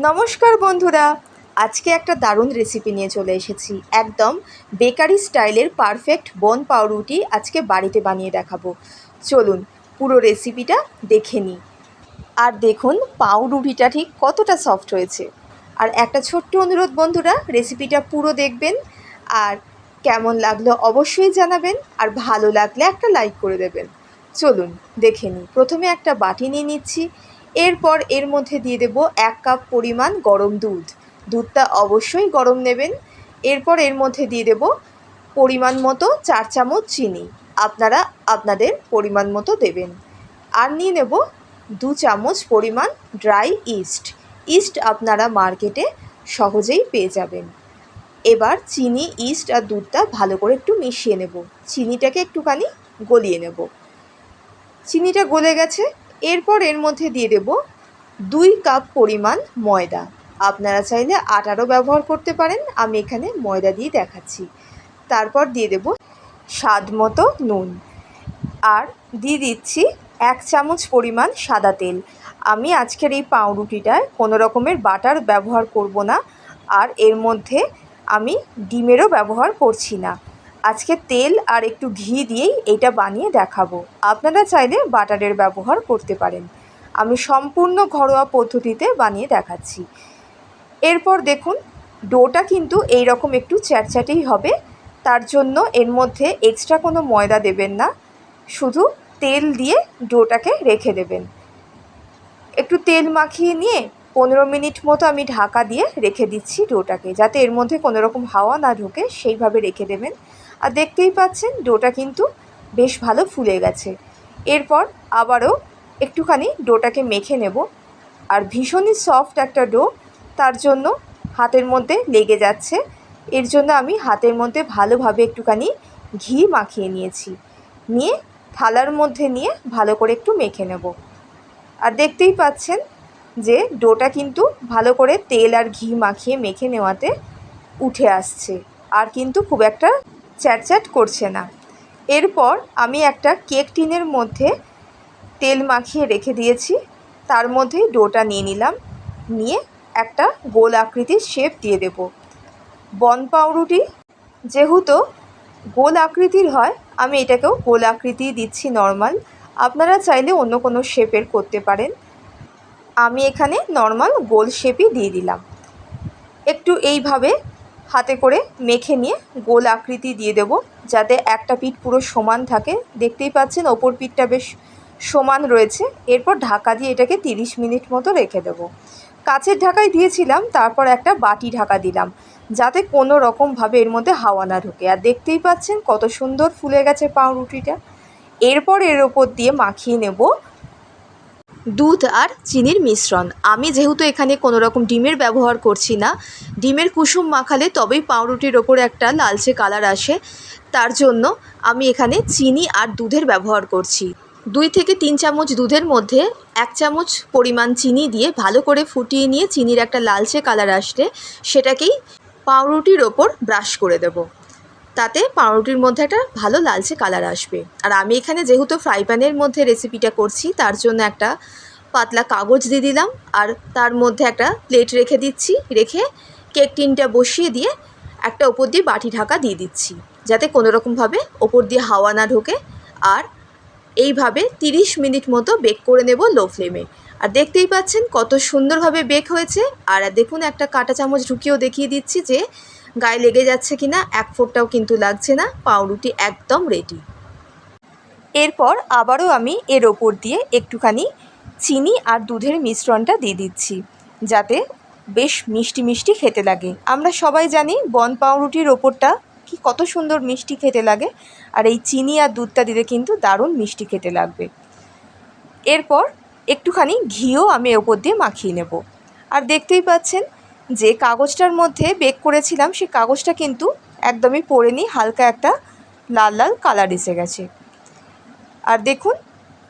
নমস্কার বন্ধুরা। আজকে একটা দারুণ রেসিপি নিয়ে চলে এসেছি। একদম বেকারি স্টাইলের পারফেক্ট বন পাউরুটি আজকে বাড়িতে বানিয়ে দেখাবো। চলুন পুরো রেসিপিটা দেখে নিই। আর দেখুন, পাউরুটিটা ঠিক কতটা সফট হয়েছে। আর একটা ছোট্ট অনুরোধ বন্ধুরা রেসিপিটা পুরো দেখবেন। আর কেমন লাগল অবশ্যই জানাবেন। আর ভালো লাগলে একটা লাইক করে দেবেন। চলুন দেখে নিই। প্রথমে একটা বাটি নিয়ে নিচ্ছি। এরপর এর মধ্যে দিয়ে দেব এক কাপ পরিমাণ গরম দুধ। দুধটা অবশ্যই গরম নেবেন। এরপর এর মধ্যে দিয়ে দেব পরিমাণ মতো চার চামচ চিনি। আপনারা আপনাদের পরিমাণ মতো দেবেন। আর নিয়ে নেব দু চামচ পরিমাণ ড্রাই ইস্ট। ইস্ট আপনারা মার্কেটে সহজেই পেয়ে যাবেন। এবার চিনি, ইস্ট আর দুধটা ভালো করে একটু মিশিয়ে নেব। চিনিটাকে একটুখানি গলিয়ে নেব। চিনিটা গলে গেছে। এরপর এর মধ্যে দিয়ে দেব দুই কাপ পরিমাণ ময়দা। আপনারা চাইলে আটারও ব্যবহার করতে পারেন, আমি এখানে ময়দা দিয়ে দেখাচ্ছি। তারপর দিয়ে দেব স্বাদ মতো নুন। আর দিয়ে দিচ্ছি এক চামচ পরিমাণ সাদা তেল। আমি আজকের এই পাউরুটিটায় কোনো রকমের বাটার ব্যবহার করব না, আর এর মধ্যে আমি ডিমেরও ব্যবহার করছি না। আজকে তেল আর একটু ঘি দিয়েই এটা বানিয়ে দেখাবো। আপনারা চাইলে বাটারের ব্যবহার করতে পারেন। আমি সম্পূর্ণ ঘরোয়া পদ্ধতিতে বানিয়ে দেখাচ্ছি। এরপর দেখুন, ডোটা কিন্তু এই রকম একটু চ্যাটচ্যাটেই হবে। তার জন্য এর মধ্যে এক্সট্রা কোনো ময়দা দেবেন না। শুধু তেল দিয়ে ডোটাকে রেখে দেবেন। একটু তেল মাখিয়ে নিয়ে পনেরো মিনিট মতো আমি ঢাকা দিয়ে রেখে দিচ্ছি ডোটাকে, যাতে এর মধ্যে কোনো রকম হাওয়া না ঢোকে, সেইভাবে রেখে দেবেন। আর দেখতেই পাচ্ছেন ডোটা কিন্তু বেশ ভালো ফুলে গেছে। এরপর আবারও একটুখানি ডোটাকে মেখে নেব। আর ভীষণই সফট একটা ডো তার জন্য হাতের মধ্যে লেগে যাচ্ছে। এর জন্য আমি হাতের মধ্যে ভালোভাবে একটুখানি ঘি মাখিয়ে নিয়েছি। নিয়ে থালার মধ্যে নিয়ে ভালো করে একটু মেখে নেব। আর দেখতেই পাচ্ছেন যে ডোটা কিন্তু ভালো করে তেল আর ঘি মাখিয়ে মেখে নেওয়াতে উঠে আসছে। আর কিন্তু খুব একটা চ্যাটচ্যাট করছে না। এরপর আমি একটা কেক টিনের মধ্যে তেল মাখিয়ে রেখে দিয়েছি। তার মধ্যেই ডোটা নিয়ে নিলাম। নিয়ে একটা গোল আকৃতির শেপ দিয়ে দেব। বন পাউরুটি, যেহেতু গোল আকৃতির হয়, আমি এটাকেও গোল আকৃতি দিচ্ছি নর্মাল। আপনারা চাইলে অন্য কোনো শেপের করতে পারেন। আমি এখানে নর্মাল গোল শেপই দিয়ে দিলাম। একটু এইভাবে হাতে করে মেখে নিয়ে গোল আকৃতি দিয়ে দেব, যাতে একটা পিঠ পুরো সমান থাকে। দেখতেই পাচ্ছেন, ওপর পিঠটা বেশ সমান রয়েছে। এরপর ঢাকা দিয়ে এটাকে তিরিশ মিনিট মতো রেখে দেবো। কাচের ঢাকায় দিয়েছিলাম, তারপর একটা বাটি ঢাকা দিলাম, যাতে কোনো রকমভাবে এর মধ্যে হাওয়া না ঢোকে। আর দেখতেই পাচ্ছেন, কত সুন্দর ফুলে গেছে পাউরুটিটা। এরপর এর ওপর দিয়ে মাখিয়ে নেব দুধ আর চিনির মিশ্রণ। আমি যেহেতু এখানে কোনো রকম ডিমের ব্যবহার করছি না, ডিমের কুসুম মাখালে তবেই পাউরুটির ওপর একটা লালচে কালার আসে। তার জন্য আমি এখানে চিনি আর দুধের ব্যবহার করছি। দুই থেকে তিন চামচ দুধের মধ্যে এক চামচ পরিমাণ চিনি দিয়ে ভালো করে ফুটিয়ে নিয়ে চিনির একটা লালচে কালার আসলে সেটাকেই পাউরুটির ওপর ব্রাশ করে দেব। তাতে পাউরুটির মধ্যে একটা ভালো লালচে কালার আসবে। আর আমি এখানে যেহেতু ফ্রাই প্যানের মধ্যে রেসিপিটা করছি, তার জন্য একটা পাতলা কাগজ দিয়ে দিলাম। আর তার মধ্যে একটা প্লেট রেখে দিচ্ছি, রেখে কেক টিনটা বসিয়ে দিয়ে একটা ওপর দিয়ে বাটি ঢাকা দিয়ে দিচ্ছি। যাতে কোনো রকমভাবে ওপর দিয়ে হাওয়া না ঢোকে। আর এইভাবে তিরিশ মিনিট মতো বেক করে নেব লো ফ্লেমে আর দেখতেই পাচ্ছেন কত সুন্দরভাবে বেক হয়েছে। আর দেখুন একটা কাঁটা চামচ ঢুকিয়েও দেখিয়ে দিচ্ছি যে গায়ে লেগে যাচ্ছে কি না এক ফোঁটটাও কিন্তু লাগছে না, পাউরুটি একদম রেডি এরপর আবারও আমি এর ওপর দিয়ে একটুখানি চিনি আর দুধের মিশ্রণটা দিয়ে দিচ্ছি, যাতে বেশ মিষ্টি মিষ্টি খেতে লাগে। আমরা সবাই জানি বন পাউরুটির ওপরটা কি কত সুন্দর মিষ্টি খেতে লাগে, আর এই চিনি আর দুধটা দিলে কিন্তু দারুণ মিষ্টি খেতে লাগবে। এরপর একটুখানি ঘিও আমি ওপর দিয়ে মাখিয়ে নেব। আর দেখতেই পাচ্ছেন যে কাগজটার মধ্যে বেক করেছিলাম সেই কাগজটা কিন্তু একদমই পড়েনি, হালকা একটা লাল লাল কালার এসে গেছে। আর দেখুন,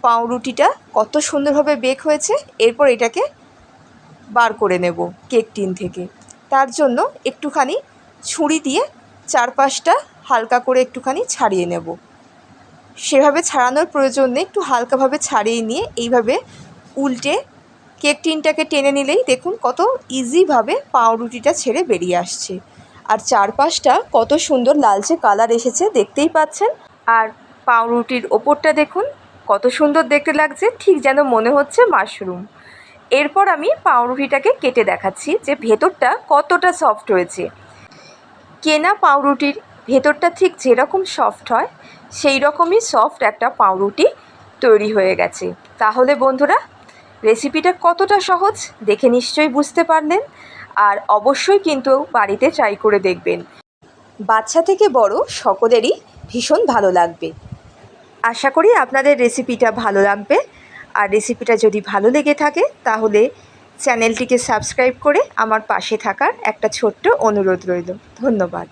পাউরুটিটা কত সুন্দরভাবে বেক হয়েছে, এরপর এটাকে বার করে নেব কেক টিন থেকে। তার জন্য একটুখানি ছুরি দিয়ে চারপাশটা হালকা করে একটুখানি ছাড়িয়ে নেব। সেভাবে ছাড়ানোর প্রয়োজন নেই, একটু হালকাভাবে ছাড়িয়ে নিয়ে এইভাবে উল্টে কেক টিনটাকে টেনে নিলেই দেখুন কত ইজিভাবে পাউরুটিটা ছেড়ে বেরিয়ে আসছে। আর চারপাশটা কত সুন্দর লালচে কালার এসেছে, দেখতেই পাচ্ছেন? আর পাউরুটির ওপরটা দেখুন, কত সুন্দর দেখতে লাগছে, ঠিক যেন মনে হচ্ছে মাশরুম। এরপর আমি পাউরুটিটাকে কেটে দেখাচ্ছি যে ভেতরটা কতটা সফট হয়েছে কেনা পাউরুটির ভেতরটা ঠিক যেরকম সফট হয় সেই রকমই সফট একটা পাউরুটি তৈরি হয়ে গেছে। তাহলে বন্ধুরা রেসিপিটা কতটা সহজ দেখে নিশ্চয়ই বুঝতে পারলেন, আর অবশ্যই কিন্তু বাড়িতে ট্রাই করে দেখবেন। বাচ্চা থেকে বড় সকলেরই ভীষণ ভালো লাগবে। আশা করি আপনাদের রেসিপিটা ভালো লাগবে। আর রেসিপিটা যদি ভালো লেগে থাকে, তাহলে চ্যানেলটিকে সাবস্ক্রাইব করে আমার পাশে থাকার একটা ছোট্ট অনুরোধ রইল। ধন্যবাদ।